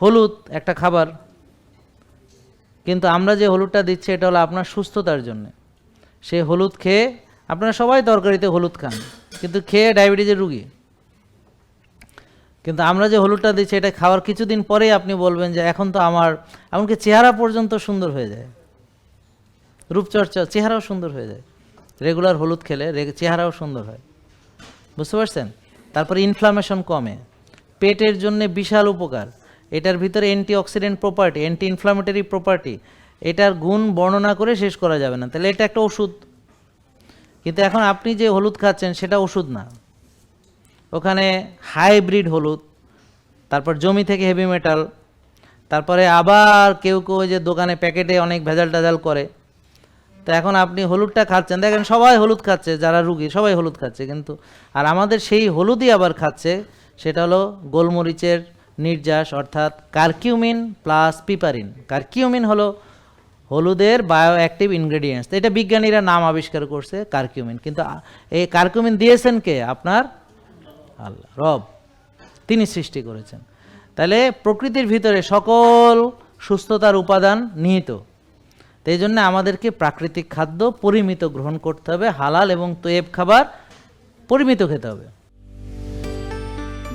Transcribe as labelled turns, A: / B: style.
A: হলুদ একটা খাবার। কিন্তু আমরা যে হলুদটা দিচ্ছি, এটা হলো আপনার সুস্থতার জন্য। সে হলুদ খেয়ে, আপনারা সবাই তরকারিতে হলুদ খান, কিন্তু খেয়ে ডায়াবেটিসের রুগী। কিন্তু আমরা যে হলুদটা দিচ্ছি, এটা খাওয়ার কিছুদিন পরেই আপনি বলবেন যে, এখন তো আমার, এমনকি চেহারা পর্যন্ত সুন্দর হয়ে যায়। রূপচর্চা, চেহারাও সুন্দর হয়ে যায়। রেগুলার হলুদ খেলে চেহারাও সুন্দর হয়। বুঝতে পারছেন? তারপরে ইনফ্লামেশন কমে। পেটের জন্য বিশাল উপকার। এটার ভিতরে antioxidant property anti inflammatory property এটার গুণ বর্ণনা করে শেষ করা যাবে না। তাহলে এটা একটা ওষুধ। কিন্তু এখন আপনি যে হলুদ খাচ্ছেন, সেটা ওষুধ না। ওখানে হাইব্রিড হলুদ, তারপর জমি থেকে হেভি মেটাল তারপরে আবার কেউ কেউ যে দোকানে প্যাকেটে অনেক ভেজাল টাজাল করে। তো এখন আপনি হলুদটা খাচ্ছেন। দেখেন, সবাই হলুদ খাচ্ছে, যারা রুগী, সবাই হলুদ খাচ্ছে। কিন্তু, আর আমাদের সেই হলুদই আবার খাচ্ছে, সেটা হলো গোলমরিচের নির্যাস, অর্থাৎ কার্কিউমিন প্লাস পিপারিন। কার্কিউমিন হলো হলুদের বায়ো অ্যাক্টিভ ইনগ্রেডিয়েন্টস এটা বিজ্ঞানীরা নাম আবিষ্কার করছে কার্কিউমিন। কিন্তু এই কার্কিউমিন দিয়েছেন কে? আপনার আল্লাহ, রব। তিনি সৃষ্টি করেছেন। তাহলে প্রকৃতির ভিতরে সকল সুস্থতার উপাদান নিহিত। এই জন্য আমাদেরকে প্রাকৃতিক খাদ্য পরিমিত গ্রহণ করতে হবে, হালাল এবং তৈব খাবার পরিমিত খেতে হবে।